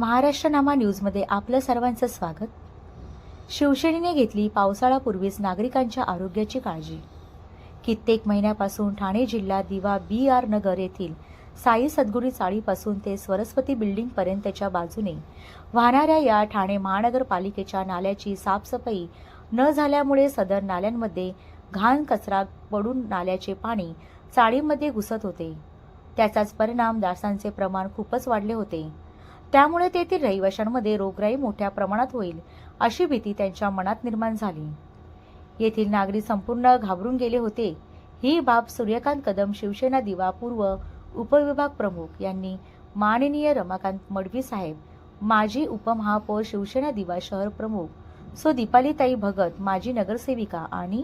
महाराष्ट्रनामा न्यूजमध्ये आपलं सर्वांचं स्वागत. शिवसेनेने घेतली पावसाळापूर्वीच नागरिकांच्या आरोग्याची काळजी. कित्येक महिन्यापासून ठाणे जिल्हा दिवा बी आर नगर येथील साई सद्गुरी चाळीपासून ते सरस्वती बिल्डिंगपर्यंतच्या बाजूने वाहणाऱ्या या ठाणे महानगरपालिकेच्या नाल्याची साफसफाई न झाल्यामुळे सदर नाल्यांमध्ये घाण कचरा पडून नाल्याचे पाणी चाळीमध्ये घुसत होते. त्याचाच परिणाम डासांचे प्रमाण खूपच वाढले होते. त्यामुळे तेथील रहिवाशांमध्ये रोगराई मोठ्या प्रमाणात होईल अशी भीती त्यांच्या मनात निर्माण झाली. येथील नागरिक संपूर्ण घाबरून गेले होते. ही बाब सूर्यकांत कदम शिवसेना दिवा पूर्व उपविभाग प्रमुख यांनी माननीय रमाकांत मडवी साहेब माजी उपमहापौर शिवसेना दिवा शहर प्रमुख सो दीपालीताई भगत माजी नगरसेविका आणि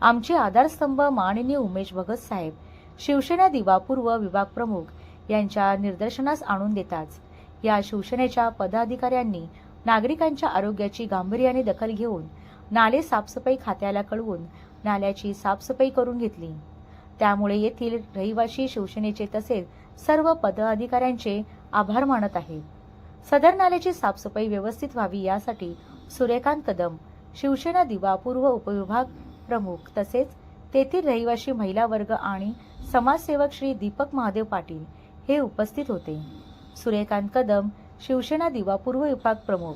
आमचे आधारस्तंभ माननीय उमेश भगत साहेब शिवसेना दिवा पूर्व विभाग प्रमुख यांच्या निदर्शनास आणून देताच या शिवसेनेच्या पदाधिकाऱ्यांनी नागरिकांच्या आरोग्याची गांभीर्याने दखल घेऊन नाले साफसफाई खात्याला कळवून नाल्याची साफसफाई करून घेतली. त्यामुळे येथील रहिवासी शिवसेनेचे तसेच सर्व पदाधिकाऱ्यांचे आभार मानत आहेत सदर नाल्याची साफसफाई व्यवस्थित व्हावी यासाठी सूर्यकांत कदम शिवसेना दिवा पूर्व उपविभाग प्रमुख तसेच तेथील रहिवासी महिला वर्ग आणि समाजसेवक श्री दीपक महादेव पाटील हे उपस्थित होते. सूर्यकांत कदम शिवसेना दिवा पूर्व विभाग प्रमुख.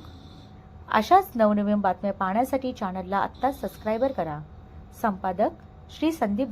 अशाच नवनवीन बातम्या पाहण्यासाठी चॅनलला आत्ताच सबस्क्रायबर करा. संपादक श्री संदीप